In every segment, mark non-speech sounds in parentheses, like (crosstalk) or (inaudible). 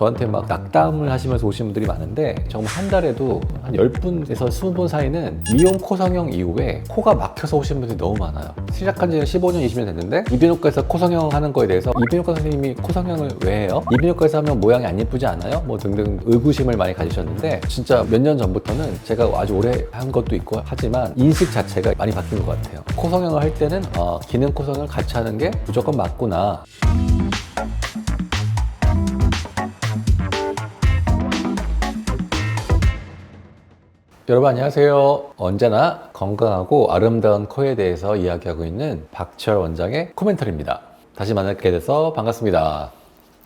저한테 막 낙담을 하시면서 오신 분들이 많은데 정말 한 달에도 한 10분에서 20분 사이는 미용 코 성형 이후에 코가 막혀서 오신 분들이 너무 많아요. 시작한 지는 15년, 20년 됐는데 이비인후과에서 코 성형 하는 거에 대해서 이비인후과 선생님이 코 성형을 왜 해요? 이비인후과에서 하면 모양이 안 예쁘지 않아요? 뭐 등등 의구심을 많이 가지셨는데 진짜 몇 년 전부터는 제가 아주 오래 한 것도 있고 하지만 인식 자체가 많이 바뀐 것 같아요. 코 성형을 할 때는 어, 기능 코 성형을 같이 하는 게 무조건 맞구나. 여러분 안녕하세요. 언제나 건강하고 아름다운 코에 대해서 이야기하고 있는 박철 원장의 코멘터리입니다. 다시 만나게 돼서 반갑습니다.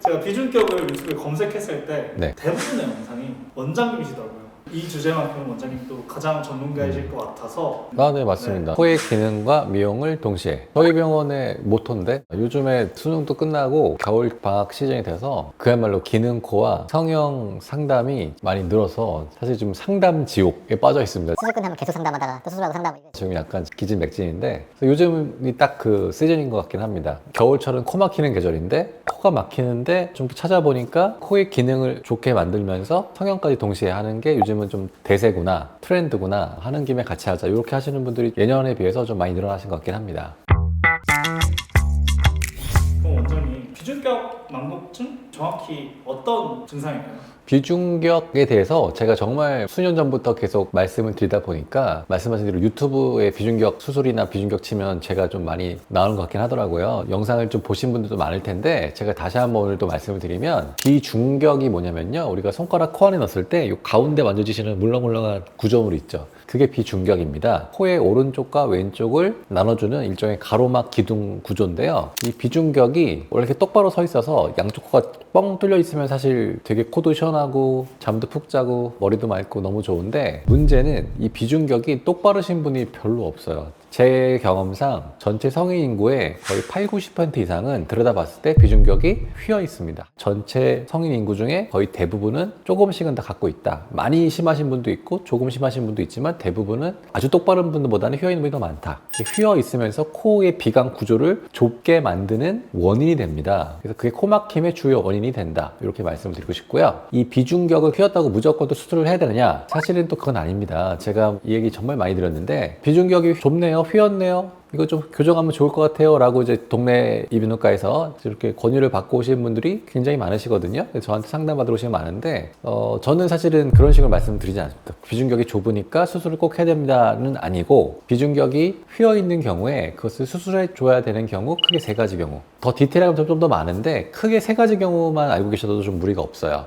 제가 비준격을 유튜브에 검색했을 때 네. 대부분의 영상이 원장님이시더라고요. 이 주제만큼 원장님도 가장 전문가이실 것 같아서 아, 네, 맞습니다. 코의 기능과 미용을 동시에. 저희 병원의 모토인데, 요즘에 수능도 끝나고 겨울 방학 시즌이 돼서 그야말로 기능 코와 성형 상담이 많이 늘어서 사실 좀 상담 지옥에 빠져 있습니다. 수술 끝나면 계속 상담하다가 또 수술하고 상담하고 지금 약간 기진맥진인데 그래서 요즘이 딱 그 시즌인 것 같긴 합니다. 겨울철은 코 막히는 계절인데 코가 막히는데 좀 찾아보니까 코의 기능을 좋게 만들면서 성형까지 동시에 하는 게 요즘은 좀 대세구나 트렌드구나 하는 김에 같이 하자 이렇게 하시는 분들이 예년에 비해서 좀 많이 늘어나신 것 같긴 합니다. 비준격 망곡증 정확히 어떤 증상인가요? 비중격에 대해서 제가 정말 수년 전부터 계속 말씀을 드리다 보니까 말씀하신 대로 유튜브에 비중격 수술이나 비중격 치면 제가 좀 많이 나오는 것 같긴 하더라고요. 영상을 좀 보신 분들도 많을 텐데 제가 다시 한번 오늘 또 말씀을 드리면 비중격이 뭐냐면요. 우리가 손가락 코 안에 넣었을 때 이 가운데 만져지시는 물렁물렁한 구조물 있죠. 그게 비중격입니다. 코의 오른쪽과 왼쪽을 나눠주는 일종의 가로막 기둥 구조인데요. 이 비중격이 원래 이렇게 똑바로 서 있어서 양쪽 코가 뻥 뚫려 있으면 사실 되게 코도 시원하고 잠도 푹 자고 머리도 맑고 너무 좋은데 문제는 이 비중격이 똑바르신 분이 별로 없어요. 제 경험상 전체 성인 인구의 거의 8, 90% 이상은 들여다봤을 때 비중격이 휘어 있습니다. 전체 성인 인구 중에 거의 대부분은 조금씩은 다 갖고 있다. 많이 심하신 분도 있고 조금 심하신 분도 있지만 대부분은 아주 똑바른 분들보다는 휘어 있는 분이 더 많다. 휘어 있으면서 코의 비강 구조를 좁게 만드는 원인이 됩니다. 그래서 그게 코 막힘의 주요 원인이 된다. 이렇게 말씀을 드리고 싶고요. 이 비중격을 휘었다고 무조건 또 수술을 해야 되느냐? 사실은 또 그건 아닙니다. 제가 이 얘기 정말 많이 들었는데 비중격이 좁네요. 휘었네요. 이거 좀 교정하면 좋을 것 같아요. 라고 이제 동네 이비인후과에서 이렇게 권유를 받고 오시는 분들이 굉장히 많으시거든요. 저한테 상담받으러 오시면 많은데, 어, 저는 사실은 그런 식으로 말씀드리지 않습니다. 비중격이 좁으니까 수술을 꼭 해야 됩니다는 아니고, 비중격이 휘어 있는 경우에 그것을 수술해 줘야 되는 경우 크게 세 가지 경우. 더 디테일하면 좀 더 많은데, 크게 세 가지 경우만 알고 계셔도 좀 무리가 없어요.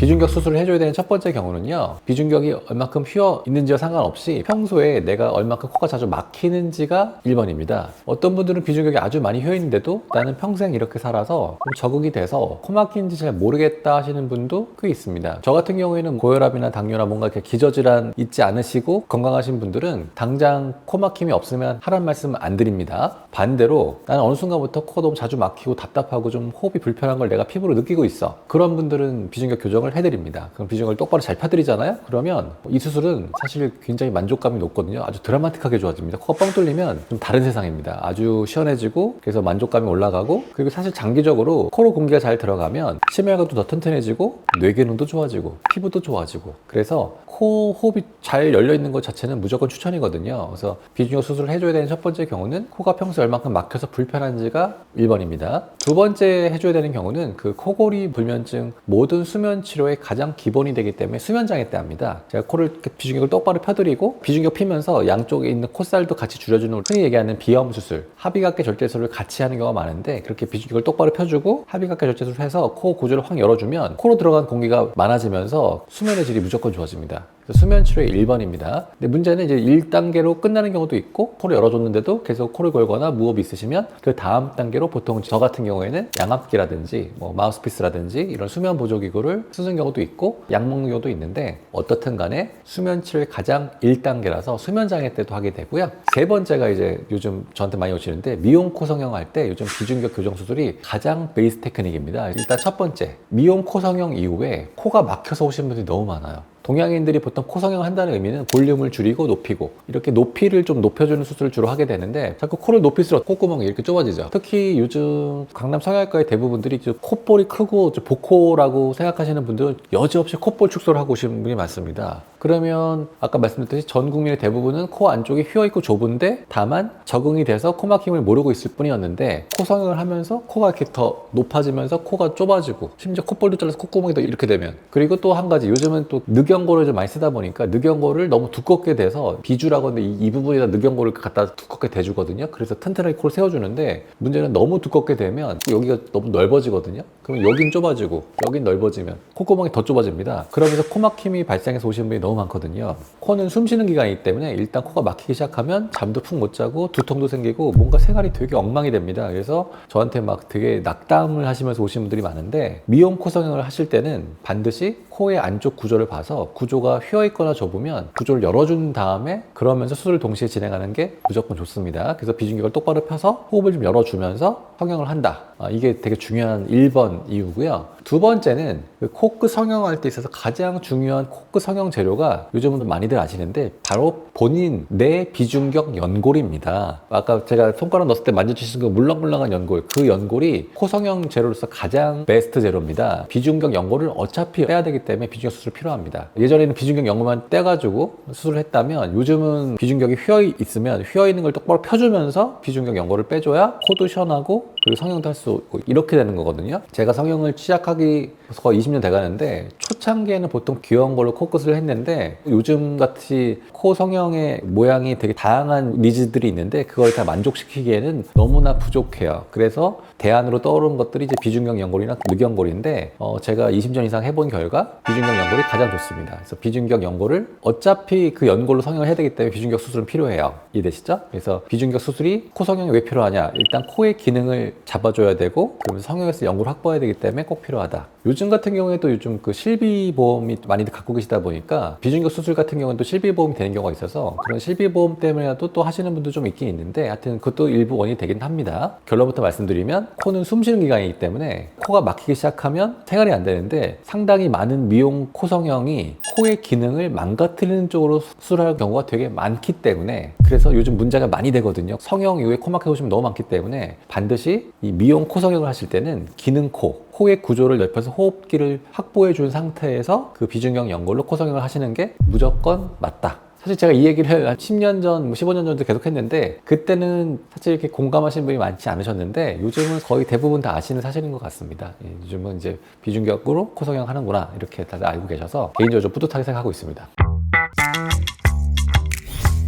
비중격 수술을 해줘야 되는 첫 번째 경우는요. 비중격이 얼마큼 휘어 있는지와 상관없이 평소에 내가 얼마큼 코가 자주 막히는지가 1번입니다. 어떤 분들은 비중격이 아주 많이 휘어 있는데도 나는 평생 이렇게 살아서 좀 적응이 돼서 코 막히는지 잘 모르겠다 하시는 분도 꽤 있습니다. 저 같은 경우에는 고혈압이나 당뇨나 뭔가 이렇게 기저질환 있지 않으시고 건강하신 분들은 당장 코 막힘이 없으면 하란 말씀 안 드립니다. 반대로 나는 어느 순간부터 코가 너무 자주 막히고 답답하고 좀 호흡이 불편한 걸 내가 피부로 느끼고 있어. 그런 분들은 비중격 교정을 해드립니다. 그럼 비중을 똑바로 잘 펴드리잖아요? 그러면 이 수술은 사실 굉장히 만족감이 높거든요. 아주 드라마틱하게 좋아집니다. 코가 뻥 뚫리면 좀 다른 세상입니다. 아주 시원해지고 그래서 만족감이 올라가고 그리고 사실 장기적으로 코로 공기가 잘 들어가면 심혈관도 더 튼튼해지고 뇌 기능도 좋아지고 피부도 좋아지고 그래서 코 호흡이 잘 열려 있는 것 자체는 무조건 추천이거든요. 그래서 비중격 수술을 해줘야 되는 첫 번째 경우는 코가 평소에 얼마큼 막혀서 불편한지가 1번입니다. 두 번째 해줘야 되는 경우는 그 코골이 불면증 모든 수면 치료 의 가장 기본이 되기 때문에 수면장애 때 합니다. 제가 코를 비중격을 똑바로 펴드리고 비중격 피면서 양쪽에 있는 콧살도 같이 줄여주는 흔히 얘기하는 비염 수술, 합의각계 절제술을 같이 하는 경우가 많은데 그렇게 비중격을 똑바로 펴주고 합의각계 절제술을 해서 코 구조를 확 열어주면 코로 들어간 공기가 많아지면서 수면의 질이 무조건 좋아집니다. 수면 치료의 1번입니다. 근데 문제는 이제 1단계로 끝나는 경우도 있고 코를 열어줬는데도 계속 코를 골거나 무호흡이 있으시면 그 다음 단계로 보통 저 같은 경우에는 양압기라든지 뭐 마우스피스라든지 이런 수면 보조 기구를 쓰는 경우도 있고 약 먹는 경우도 있는데 어떻든 간에 수면 치료의 가장 1단계라서 수면 장애 때도 하게 되고요. 세 번째가 이제 요즘 저한테 많이 오시는데 미용 코 성형 할 때 요즘 비중격 교정 수술이 가장 베이스 테크닉입니다. 일단 첫 번째 미용 코 성형 이후에 코가 막혀서 오신 분들이 너무 많아요. 동양인들이 보통 코 성형을 한다는 의미는 볼륨을 줄이고 높이고 이렇게 높이를 좀 높여주는 수술을 주로 하게 되는데 자꾸 코를 높일수록 콧구멍이 이렇게 좁아지죠. 특히 요즘 강남 성형외과의 대부분들이 좀 콧볼이 크고 좀 복코라고 생각하시는 분들은 여지없이 콧볼 축소를 하고 오시는 분이 많습니다. 그러면 아까 말씀드렸듯이 전 국민의 대부분은 코 안쪽이 휘어 있고 좁은데 다만 적응이 돼서 코 막힘을 모르고 있을 뿐이었는데 코 성형을 하면서 코가 이렇게 더 높아지면서 코가 좁아지고 심지어 콧볼도 잘라서 콧구멍이 더 이렇게 되면 그리고 또 한 가지 요즘은 또 늑연고를 좀 많이 쓰다 보니까 늑연고를 너무 두껍게 돼서 비주라고 하는데 이, 이 부분에다 늑연고를 갖다 두껍게 대주거든요. 그래서 튼튼하게 코를 세워주는데 문제는 너무 두껍게 되면 여기가 너무 넓어지거든요. 그러면 여긴 좁아지고 여긴 넓어지면 콧구멍이 더 좁아집니다. 그러면서 코 막힘이 발생해서 오시는 분이 너무 많거든요. 코는 숨 쉬는 기관이기 때문에 일단 코가 막히기 시작하면 잠도 푹 못 자고 두통도 생기고 뭔가 생활이 되게 엉망이 됩니다. 그래서 저한테 막 되게 낙담을 하시면서 오시는 분들이 많은데 미용 코 성형을 하실 때는 반드시 코의 안쪽 구조를 봐서 구조가 휘어 있거나 좁으면 구조를 열어준 다음에 그러면서 수술을 동시에 진행하는 게 무조건 좋습니다. 그래서 비중격을 똑바로 펴서 호흡을 좀 열어주면서 성형을 한다. 아, 이게 되게 중요한 1번 이유고요. 두 번째는 그 코끝 성형할 때 있어서 가장 중요한 코끝 성형 재료가 요즘은 많이들 아시는데 바로 본인 내 비중격 연골입니다. 아까 제가 손가락 넣었을 때 만져주신 그 물렁물렁한 연골 그 연골이 코 성형 재료로서 가장 베스트 재료입니다. 비중격 연골을 어차피 빼야 되기 때문에 비중격 수술 필요합니다. 예전에는 비중격 연골만 떼가지고 수술을 했다면 요즘은 비중격이 휘어 있으면 휘어 있는 걸 똑바로 펴주면서 비중격 연골을 빼줘야 코도 시원하고 그리고 성형도 할 수 있고 이렇게 되는 거거든요. 제가 성형을 시작하기 거의 20년 돼가는데 초창기에는 보통 귀여운 걸로 코끝을 했는데 요즘 같이 코 성형의 모양이 되게 다양한 니즈들이 있는데 그걸 다 만족시키기에는 너무나 부족해요. 그래서 대안으로 떠오른 것들이 이제 비중격 연골이나 늑연골인데 어, 제가 20년 이상 해본 결과 비중격 연골이 가장 좋습니다. 그래서 비중격 연골을 어차피 그 연골로 성형을 해야 되기 때문에 비중격 수술은 필요해요. 이해되시죠? 그래서 비중격 수술이 코 성형이 왜 필요하냐? 일단 코의 기능을 잡아줘야 되고 그러면서 성형에서 연골을 확보해야 되기 때문에 꼭 필요하다. 요즘 같은 경우에도 요즘 그 실비보험이 많이들 갖고 계시다 보니까 비중격 수술 같은 경우는 또 실비보험이 되는 경우가 있어서 그런 실비보험 때문에라도 또 하시는 분도 좀 있긴 있는데 하여튼 그것도 일부 원인이 되긴 합니다. 결론부터 말씀드리면 코는 숨 쉬는 기관이기 때문에 코가 막히기 시작하면 생활이 안 되는데 상당히 많은 미용 코 성형이 코의 기능을 망가뜨리는 쪽으로 수술할 경우가 되게 많기 때문에 그래서 요즘 문제가 많이 되거든요. 성형 이후에 코 막혀 오시면 너무 많기 때문에 반드시 이 미용 코 성형을 하실 때는 기능 코, 코의 구조를 넓혀서 호흡기를 확보해 준 상태에서 그 비중형 연골로 코 성형을 하시는 게 무조건 맞다. 사실 제가 이 얘기를 한 10년 전, 뭐 15년 전도 계속 했는데 그때는 사실 이렇게 공감하시는 분이 많지 않으셨는데 요즘은 거의 대부분 다 아시는 사실인 것 같습니다. 예, 요즘은 이제 비중격으로 코 성형 하는구나 이렇게 다들 알고 계셔서 개인적으로 좀 뿌듯하게 생각하고 있습니다.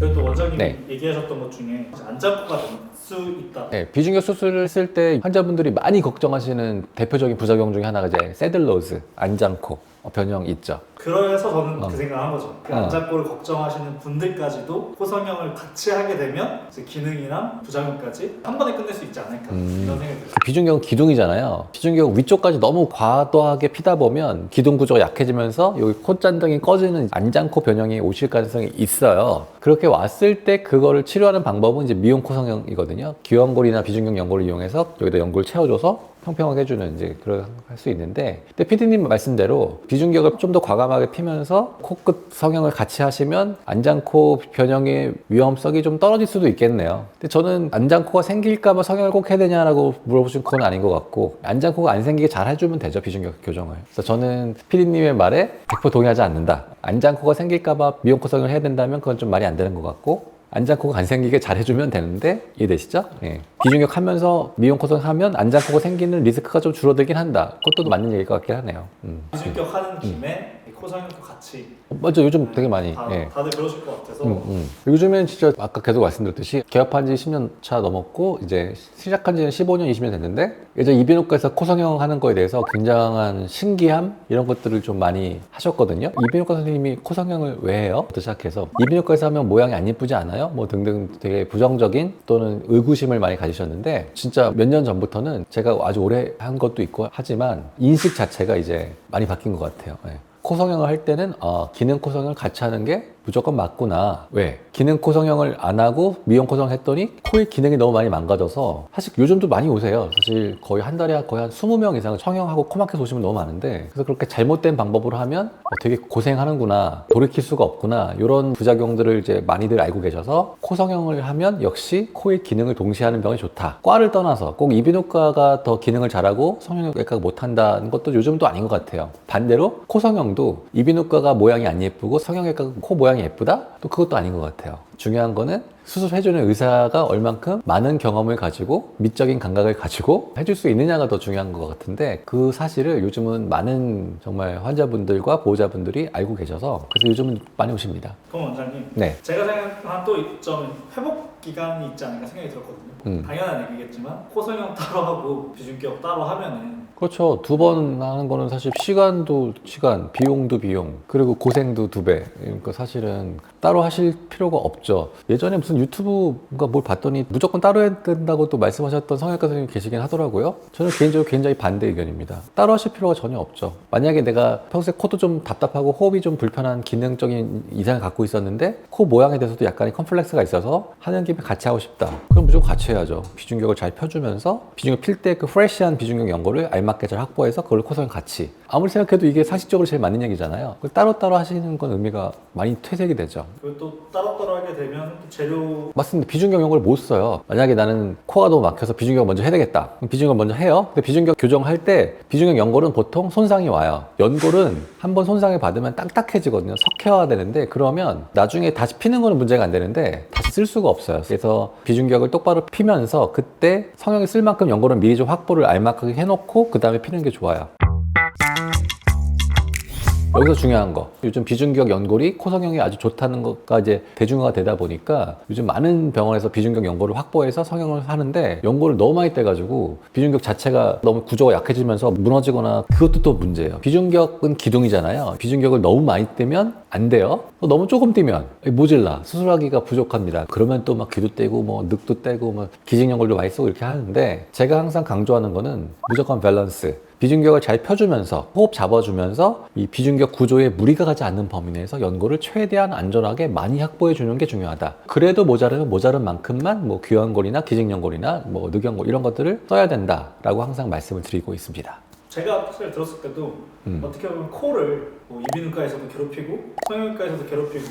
그리고 또 원장님 네. 얘기하셨던 것 중에 안장코가 될 수 있다. 네, 비중격 수술을 했을 때 환자분들이 많이 걱정하시는 대표적인 부작용 중에 하나가 이제 새들로즈, 안장코 어, 변형 있죠. 그래서 저는 어. 그 생각을 한 거죠. 그 어. 안장코를 걱정하시는 분들까지도 코성형을 같이 하게 되면 이제 기능이나 부작용까지 한 번에 끝낼 수 있지 않을까 음. 이런 생각이 들어요. 비중격은 기둥이잖아요. 비중격 위쪽까지 너무 과도하게 피다 보면 기둥 구조가 약해지면서 여기 콧잔등이 꺼지는 안장코 변형이 오실 가능성이 있어요. 그렇게 왔을 때 그거를 치료하는 방법은 이제 미용 코 성형이거든요. 기형골이나 비중격 연골을 이용해서 여기다 연골 채워줘서 평평하게 해주는 이제 그런 할 수 있는데 근데 피디님 말씀대로 비중격을 좀 더 과감하게 피면서 코끝 성형을 같이 하시면 안장코 변형의 위험성이 좀 떨어질 수도 있겠네요. 근데 저는 안장코가 생길까봐 성형을 꼭 해야 되냐라고 물어보신 건 아닌 것 같고 안장코가 안 생기게 잘 해주면 되죠 비중격 교정을. 그래서 저는 피디님의 말에 100% 동의하지 않는다. 안장코가 생길까봐 미용코 성형을 해야 된다면 그건 좀 말이 안 되는 것 같고 안장코가 안 생기게 잘 해주면 되는데 이해되시죠? 예. 비중격 하면서 미용 코성 하면 안장코가 생기는 리스크가 좀 줄어들긴 한다. 그것도 맞는 얘기일 것 같긴 하네요. 음. 비중격 하는 김에 이 코성형도 같이 맞아 요즘 되게 많이. 다, 예. 다들 그러실 것 같아서 음, 음. 요즘엔 진짜 아까 계속 말씀드렸듯이 개업한 지 10년 차 넘었고 이제 시작한 지는 15년, 20년 됐는데 예전 이비인후과에서 코성형 하는 거에 대해서 굉장한 신기함 이런 것들을 좀 많이 하셨거든요. 이비인후과 선생님이 코성형을 왜 해요? 부터 시작해서 이비인후과에서 하면 모양이 안 예쁘지 않아요? 뭐 등등 되게 부정적인 또는 의구심을 많이 가지셨는데 진짜 몇 년 전부터는 제가 아주 오래 한 것도 있고 하지만 인식 자체가 이제 많이 바뀐 것 같아요. 예. 코 성형을 할 때는 어, 기능 코 성형을 같이 하는 게 무조건 맞구나. 왜? 기능 코 성형을 안 하고 미용 코 성형 했더니 코의 기능이 너무 많이 망가져서 사실 요즘도 많이 오세요. 사실 거의 한 달에 거의 한 20명 이상을 성형하고 코마켓 오시면 너무 많은데 그래서 그렇게 잘못된 방법으로 하면 어, 되게 고생하는구나. 돌이킬 수가 없구나. 이런 부작용들을 이제 많이들 알고 계셔서 코 성형을 하면 역시 코의 기능을 동시에 하는 병이 좋다. 과를 떠나서 꼭 이비인후과가 더 기능을 잘하고 성형외과가 못한다는 것도 요즘도 아닌 것 같아요. 반대로 코 성형도 이비인후과가 모양이 안 예쁘고 성형외과가 코 모양이 예쁘다? 또 그것도 아닌 것 같아요. 중요한 거는 수술해주는 의사가 얼만큼 많은 경험을 가지고 미적인 감각을 가지고 해줄 수 있느냐가 더 중요한 것 같은데 그 사실을 요즘은 많은 정말 환자분들과 보호자분들이 알고 계셔서 그래서 요즘은 많이 오십니다. 그럼 원장님 네. 제가 생각한 또 이점은 회복 기간이 있지 않을까 생각이 들었거든요. 음. 당연한 얘기겠지만 코성형 따로 하고 비중격 따로 하면은 그렇죠. 두 번 하는 거는 사실 시간도 시간, 비용도 비용, 그리고 고생도 두 배. 그러니까 사실은 따로 하실 필요가 없죠. 예전에 무슨 유튜브가 뭘 봤더니 무조건 따로 해야 된다고 또 말씀하셨던 성형외과 선생님이 계시긴 하더라고요. 저는 개인적으로 굉장히 반대 의견입니다. 따로 하실 필요가 전혀 없죠. 만약에 내가 평소에 코도 좀 답답하고 호흡이 좀 불편한 기능적인 이상을 갖고 있었는데 코 모양에 대해서도 약간의 컴플렉스가 있어서 하는 김에 같이 하고 싶다. 그럼 무조건 같이 해야죠. 비중격을 잘 펴주면서 비중격 필 때 그 프레시한 비중격 연고를 알맞 게 잘 확보해서 그걸 코성형 같이. 아무리 생각해도 이게 상식적으로 제일 맞는 얘기잖아요. 그걸 따로따로 하시는 건 의미가 많이 퇴색이 되죠. 그리고 또 따로따로 하게 되면 또 재료 맞습니다. 비중격 연고를 못 써요. 만약에 나는 코가 너무 막혀서 비중격 먼저 해야 되겠다. 그럼 비중격 먼저 해요. 근데 비중격 교정할 때 비중격 연골은 보통 손상이 와요. 연골은 한번 손상을 받으면 딱딱해지거든요. 석회화가 되는데 그러면 나중에 다시 피는 거는 문제가 안 되는데 다시 쓸 수가 없어요. 그래서 비중격을 똑바로 피면서 그때 성형이 쓸 만큼 연골은 미리 좀 확보를 알맞게 해놓고 그 다음에 피는 게 좋아요. 여기서 중요한 거. 요즘 비중격 연골이 코 성형이 아주 좋다는 것가 이제 대중화가 되다 보니까 요즘 많은 병원에서 비중격 연골을 확보해서 성형을 하는데 연골을 너무 많이 떼가지고 비중격 자체가 너무 구조가 약해지면서 무너지거나 그것도 또 문제예요. 비중격은 기둥이잖아요. 비중격을 너무 많이 떼면 안 돼요. 또 너무 조금 떼면 모질라 수술하기가 부족합니다. 그러면 또 막 귀도 떼고 뭐 늑도 떼고 뭐 기증 연골도 많이 쓰고 이렇게 하는데 제가 항상 강조하는 거는 무조건 밸런스. 비중격을 잘 펴주면서 호흡 잡아주면서 이 비중격 구조에 무리가 가지 않는 범위 내에서 연골을 최대한 안전하게 많이 확보해 주는 게 중요하다. 그래도 모자르면 모자른 만큼만 뭐 귀연골이나 기증연골이나 뭐 늑연골 이런 것들을 써야 된다라고 항상 말씀을 드리고 있습니다. 제가 사실 들었을 때도 음. 어떻게 보면 코를 뭐 이비인후과에서도 괴롭히고 성형외과에서도 괴롭히고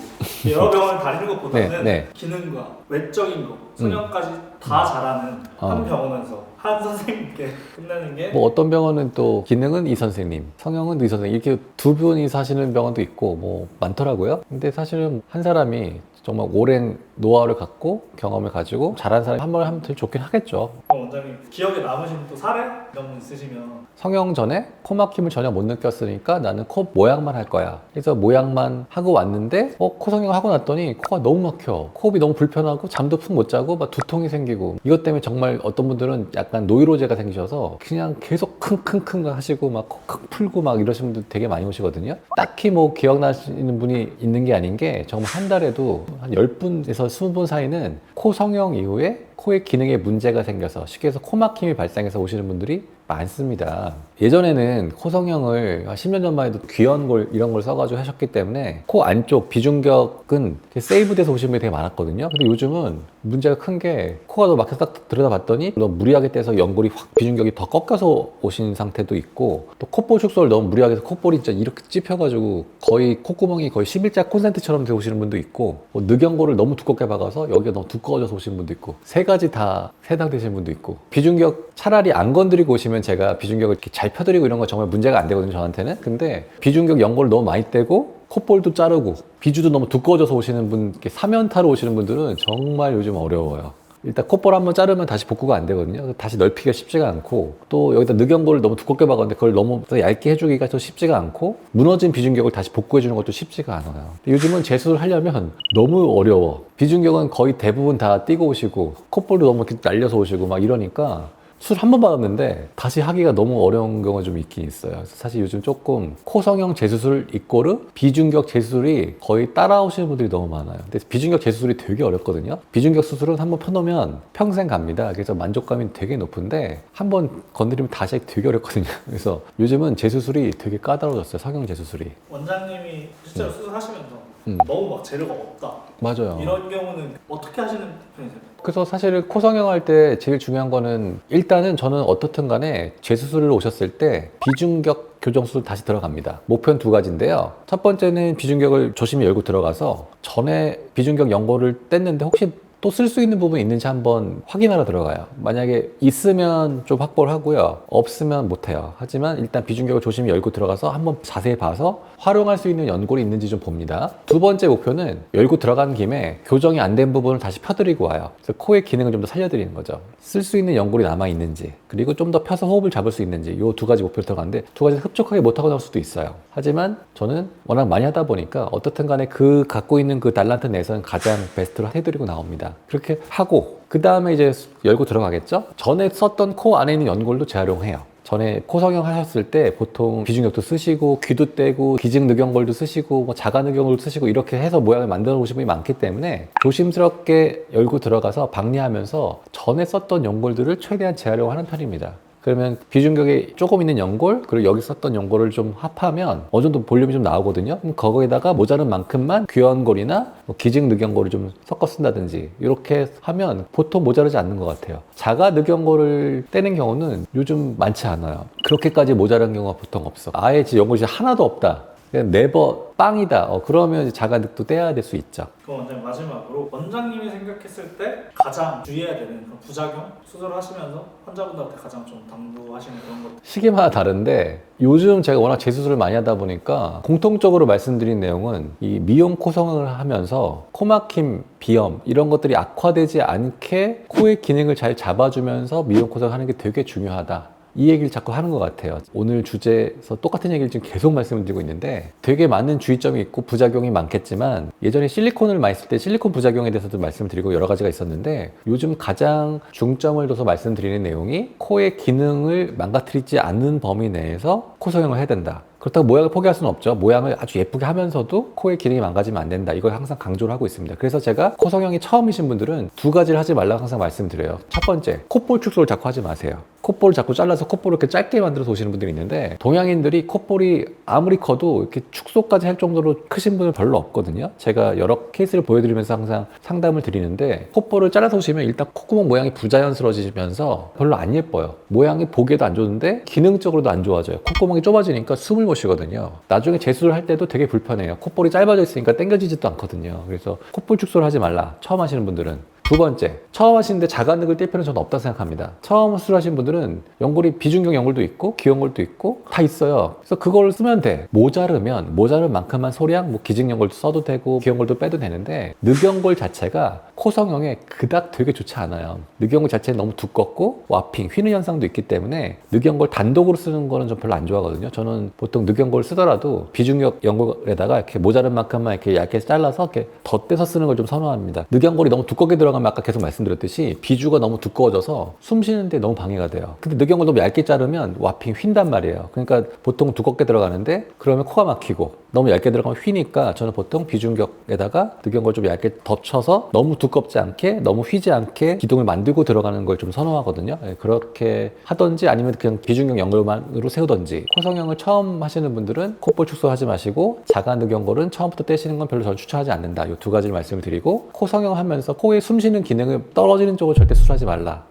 여러 병원을 다니는 것보다는 (laughs) 네, 네. 기능과 외적인 거 성형까지 다 잘하는 어. 한 병원에서 한 선생님께 끝내는 게 뭐 어떤 병원은 또 기능은 이 선생님, 성형은 이 선생님 이렇게 두 분이 사시는 병원도 있고 뭐 많더라고요. 근데 사실은 한 사람이 정말 오랜 노하우를 갖고 경험을 가지고 잘한 사람이 한 번 하면 되게 좋긴 하겠죠. 원장님 기억에 남으신 또 사례 이런 분 있으시면 성형 전에 코 막힘을 전혀 못 느꼈으니까 나는 코 모양만 할 거야. 그래서 모양만 하고 왔는데 어, 코 성형 하고 났더니 코가 너무 막혀. 호흡이 너무 불편하고 잠도 푹 못 자고 막 두통이 생기고 이것 때문에 정말 어떤 분들은 약간 노이로제가 생기셔서 그냥 계속 킁킁킁 하시고 막 콕 풀고 막 이러시는 분들 되게 많이 오시거든요. 딱히 뭐 기억나시는 분이 있는 게 아닌 게 정말 한 달에도 한 10분에서 20분 사이는 코 성형 이후에 코의 기능에 문제가 생겨서 쉽게 해서 코 막힘이 발생해서 오시는 분들이 많습니다. 예전에는 코 성형을 한 10년 전만 해도 귀연 골 이런 걸 써가지고 하셨기 때문에 코 안쪽 비중격은 세이브돼서 오시는 분이 되게 많았거든요. 근데 요즘은 문제가 큰 게 코가 너무 막혀서 딱 들여다봤더니 너무 무리하게 떼서 연골이 확 비중격이 더 꺾여서 오신 상태도 있고 또 콧볼 축소를 너무 무리하게 해서 콧볼이 진짜 이렇게 찝혀가지고 거의 콧구멍이 거의 11자 콘센트처럼 되어 오시는 분도 있고 뭐 늑연골을 너무 두껍게 박아서 여기가 너무 두꺼워져서 오시는 분도 있고 세 가지 다 해당되시는 분도 있고 비중격 차라리 안 건드리고 오시면 제가 비중격을 이렇게 잘 펴드리고 이런 거 정말 문제가 안 되거든요 저한테는 근데 비중격 연골을 너무 많이 떼고 콧볼도 자르고 비주도 너무 두꺼워져서 오시는 분 이렇게 사면타로 오시는 분들은 정말 요즘 어려워요 일단 콧볼 한번 자르면 다시 복구가 안 되거든요. 다시 넓히기가 쉽지가 않고 또 여기다 늑연골을 너무 두껍게 박았는데 그걸 너무 더 얇게 해주기가 더 쉽지가 않고 무너진 비중격을 다시 복구해 주는 것도 쉽지가 않아요. 요즘은 재수를 하려면 너무 어려워. 비중격은 거의 대부분 다 띄고 오시고 콧볼도 너무 날려서 오시고 막 이러니까 술 한 번 받았는데 다시 하기가 너무 어려운 경우가 좀 있긴 있어요. 사실 요즘 조금 코성형 재수술 이꼬르 비중격 재수술이 거의 따라오시는 분들이 너무 많아요. 근데 비중격 재수술이 되게 어렵거든요. 비중격 수술은 한번 펴놓으면 평생 갑니다. 그래서 만족감이 되게 높은데 한 번 건드리면 다시 하기 되게 어렵거든요. (laughs) 그래서 요즘은 재수술이 되게 까다로워졌어요. 성형 재수술이. 원장님이 실제로 수술하시면서 음. 너무 막 재료가 없다 맞아요. 이런 경우는 어떻게 하시는 편이세요? 그래서 사실 코 성형 할 때 제일 중요한 거는 일단은 저는 어떻든 간에 재수술을 오셨을 때 비중격 교정술 다시 들어갑니다. 목표는 두 가지인데요. 첫 번째는 비중격을 조심히 열고 들어가서 전에 비중격 연고를 뗐는데 혹시 또 쓸 수 있는 부분이 있는지 한번 확인하러 들어가요. 만약에 있으면 좀 확보를 하고요. 없으면 못해요. 하지만 일단 비중격을 조심히 열고 들어가서 한번 자세히 봐서 활용할 수 있는 연골이 있는지 좀 봅니다. 두 번째 목표는 열고 들어간 김에 교정이 안 된 부분을 다시 펴드리고 와요. 그래서 코의 기능을 좀 더 살려드리는 거죠. 쓸 수 있는 연골이 남아 있는지, 그리고 좀 더 펴서 호흡을 잡을 수 있는지, 이 두 가지 목표를 들어가는데 두 가지 흡족하게 못하고 나올 수도 있어요. 하지만 저는 워낙 많이 하다 보니까 어떻든 간에 그 갖고 있는 그 달란트 내에서는 가장 베스트로 해드리고 나옵니다. 그렇게 하고 그 다음에 이제 열고 들어가겠죠? 전에 썼던 코 안에 있는 연골도 재활용해요. 전에 코 성형 하셨을 때 보통 비중격도 쓰시고 귀도 떼고 기증 늑연골도 쓰시고 뭐 자가 늑연골도 쓰시고 이렇게 해서 모양을 만들어 보신 분이 많기 때문에 조심스럽게 열고 들어가서 박리하면서 전에 썼던 연골들을 최대한 재활용하는 편입니다. 그러면 비중격이 조금 있는 연골 그리고 여기 썼던 연골을 좀 합하면 어느 정도 볼륨이 좀 나오거든요. 그럼 거기에다가 모자른 만큼만 귀연골이나 뭐 기증 늑연골을 좀 섞어 쓴다든지 이렇게 하면 보통 모자르지 않는 것 같아요. 자가 늑연골을 떼는 경우는 요즘 많지 않아요. 그렇게까지 모자란 경우가 보통 없어. 아예 연골이 하나도 없다. 그냥 네버 빵이다. 어, 그러면 이제 자가 늑도 떼야 될 수 있죠. 그럼 원장님 마지막으로 원장님이 생각했을 때 가장 주의해야 되는 그런 부작용 수술을 하시면서 환자분들한테 가장 좀 당부하시는 그런 것 시기마다 다른데 요즘 제가 워낙 재수술을 많이 하다 보니까 공통적으로 말씀드린 내용은 이 미용 코성을 하면서 코막힘, 비염 이런 것들이 악화되지 않게 코의 기능을 잘 잡아주면서 미용 코성을 하는 게 되게 중요하다. 이 얘기를 자꾸 하는 것 같아요. 오늘 주제에서 똑같은 얘기를 지금 계속 말씀을 드리고 있는데 되게 많은 주의점이 있고 부작용이 많겠지만 예전에 실리콘을 많이 쓸때 실리콘 부작용에 대해서도 말씀을 드리고 여러 가지가 있었는데 요즘 가장 중점을 둬서 말씀드리는 내용이 코의 기능을 망가뜨리지 않는 범위 내에서 코 성형을 해야 된다. 그렇다고 모양을 포기할 수는 없죠. 모양을 아주 예쁘게 하면서도 코의 기능이 망가지면 안 된다. 이걸 항상 강조를 하고 있습니다. 그래서 제가 코 성형이 처음이신 분들은 두 가지를 하지 말라고 항상 말씀드려요. 첫 번째, 콧볼 축소를 자꾸 하지 마세요. 콧볼을 자꾸 잘라서 콧볼을 이렇게 짧게 만들어서 오시는 분들이 있는데 동양인들이 콧볼이 아무리 커도 이렇게 축소까지 할 정도로 크신 분은 별로 없거든요. 제가 여러 케이스를 보여드리면서 항상 상담을 드리는데 콧볼을 잘라서 오시면 일단 콧구멍 모양이 부자연스러워지면서 별로 안 예뻐요. 모양이 보기에도 안 좋은데 기능적으로도 안 좋아져요. 콧구멍이 좁아지니까 숨을 못 쉬거든요. 나중에 재수를 할 때도 되게 불편해요. 콧볼이 짧아져 있으니까 당겨지지도 않거든요. 그래서 콧볼 축소를 하지 말라. 처음 하시는 분들은. 두 번째, 처음 하시는데 자가늑을 뗄 필요는 저는 없다고 생각합니다. 처음 수술하신 분들은 연골이 비중격 연골도 있고 기연골도 있고 다 있어요. 그래서 그걸 쓰면 돼. 모자르면 모자른 만큼만 소량 뭐 기증 연골도 써도 되고 기연골도 빼도 되는데 늑연골 자체가 코 성형에 그닥 되게 좋지 않아요. 늑연골 자체는 너무 두껍고 와핑, 휘는 현상도 있기 때문에 늑연골 단독으로 쓰는 거는 좀 별로 안 좋아하거든요. 저는 보통 늑연골 쓰더라도 비중격 연골에다가 이렇게 모자른 만큼만 이렇게 얇게 잘라서 이렇게 덧대서 쓰는 걸 좀 선호합니다. 늑연골이 너무 두껍게 들어가면 아까 계속 말씀드렸듯이 비주가 너무 두꺼워져서 숨 쉬는데 너무 방해가 돼요. 근데 늑연골 너무 얇게 자르면 와핑 휜단 말이에요. 그러니까 보통 두껍게 들어가는데 그러면 코가 막히고 너무 얇게 들어가면 휘니까 저는 보통 비중격에다가 늑연골 좀 얇게 덧쳐서 너무 두껍지 않게 너무 휘지 않게 기둥을 만들고 들어가는 걸 좀 선호하거든요. 예, 그렇게 하던지 아니면 그냥 비중격 연골만으로 세우던지 코성형을 처음 하시는 분들은 콧볼 축소하지 마시고 자가 늑연골은 처음부터 떼시는 건 별로 저는 추천하지 않는다. 이 두 가지를 말씀을 드리고 코성형 하면서 코에 숨 쉬는 기능을 떨어지는 쪽으로 절대 수술하지 말라.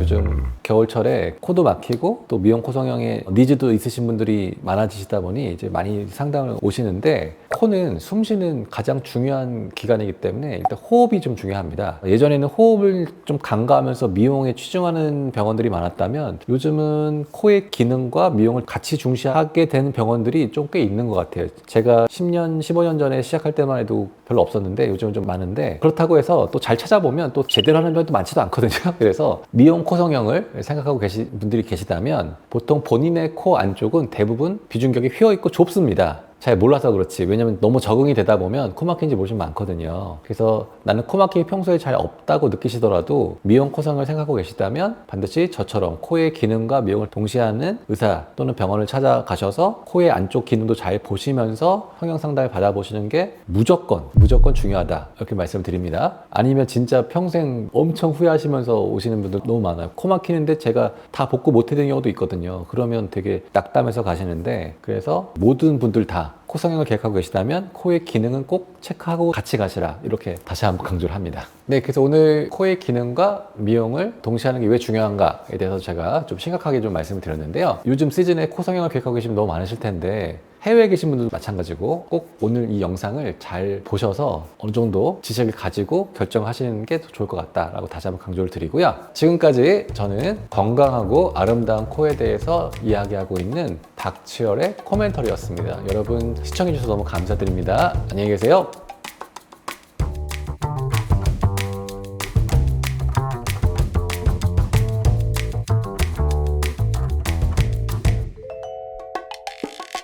요즘 겨울철에 코도 막히고 또 미용 코 성형에 니즈도 있으신 분들이 많아지시다 보니 이제 많이 상담을 오시는데 코는 숨 쉬는 가장 중요한 기관이기 때문에 일단 호흡이 좀 중요합니다. 예전에는 호흡을 좀 간과하면서 미용에 치중하는 병원들이 많았다면 요즘은 코의 기능과 미용을 같이 중시하게 되는 병원들이 좀 꽤 있는 것 같아요. 제가 10년, 15년 전에 시작할 때만 해도 별로 없었는데 요즘은 좀 많은데 그렇다고 해서 또 잘 찾아보면 또 제대로 하는 병도 많지도 않거든요. (laughs) 그래서 미용 코 성형을 생각하고 계신 분들이 계시다면 보통 본인의 코 안쪽은 대부분 비중격이 휘어 있고 좁습니다. 잘 몰라서 그렇지. 왜냐면 너무 적응이 되다 보면 코 막힌지 모르시는 분 많거든요. 그래서 나는 코 막힘이 평소에 잘 없다고 느끼시더라도 미용 코성을 생각하고 계시다면 반드시 저처럼 코의 기능과 미용을 동시에 하는 의사 또는 병원을 찾아가셔서 코의 안쪽 기능도 잘 보시면서 성형 상담을 받아보시는 게 무조건 무조건 중요하다 이렇게 말씀드립니다. 아니면 진짜 평생 엄청 후회하시면서 오시는 분들 너무 많아요. 코 막히는데 제가 다 복구 못 해드린 경우도 있거든요. 그러면 되게 낙담해서 가시는데 그래서 모든 분들 다코 성형을 계획하고 계시다면 코의 기능은 꼭 체크하고 같이 가시라 이렇게 다시 한번 강조를 합니다. 네, 그래서 오늘 코의 기능과 미용을 동시에 하는 게 왜 중요한가에 대해서 제가 좀 심각하게 좀 말씀을 드렸는데요. 요즘 시즌에 코 성형을 계획하고 계시면 너무 많으실 텐데 해외에 계신 분들도 마찬가지고 꼭 오늘 이 영상을 잘 보셔서 어느 정도 지식을 가지고 결정하시는 게 더 좋을 것 같다라고 다시 한번 강조를 드리고요. 지금까지 저는 건강하고 아름다운 코에 대해서 이야기하고 있는 닥치열의 코멘터리였습니다. 여러분 시청해주셔서 너무 감사드립니다. 안녕히 계세요.